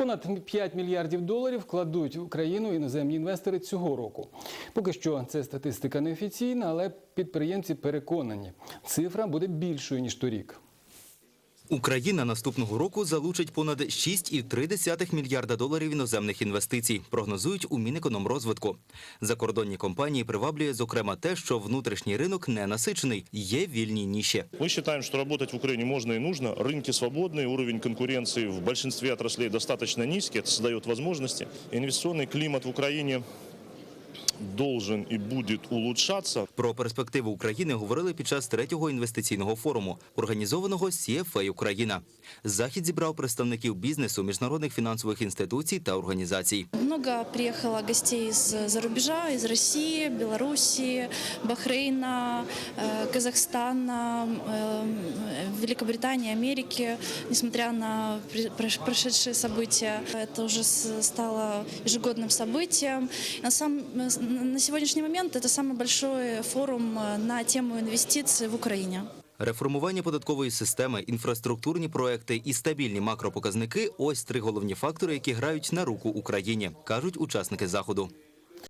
Понад 5 мільярдів доларів вкладуть в Україну іноземні інвестори цього року. Поки що це статистика неофіційна, але підприємці переконані, цифра буде більшою ніж торік. Україна наступного року залучить понад 6,3 мільярда доларів іноземних інвестицій, прогнозують у Мінекономрозвитку. Закордонні компанії приваблює зокрема те, що внутрішній ринок не насичений, є вільні ніші. Мы считаем, что работать в Украине можно и нужно. Рынки свободные, уровень конкуренции в большинстве отраслей достаточно низкий. Это создает возможности. Инвестиционный климат в Украине должен и будет улучшаться. Про перспективу України говорили під час третього інвестиційного форуму, організованого CFA Україна. Захід зібрав представників бізнесу, міжнародних фінансових інституцій та організацій. Много приехало гостей из-за рубежа, из России, Белоруссии, Бахрейна, э, Казахстана, э, Великобритании, Америки. Несмотря на при- прош- прошедшие события, это уже с- стало ежегодным событием. На, сам, на сегодняшний момент это самый большой форум э, на тему инвестиций в Украине. Реформування податкової системи, інфраструктурні проекти і стабільні макропоказники – ось три головні фактори, які грають на руку Україні, кажуть учасники заходу.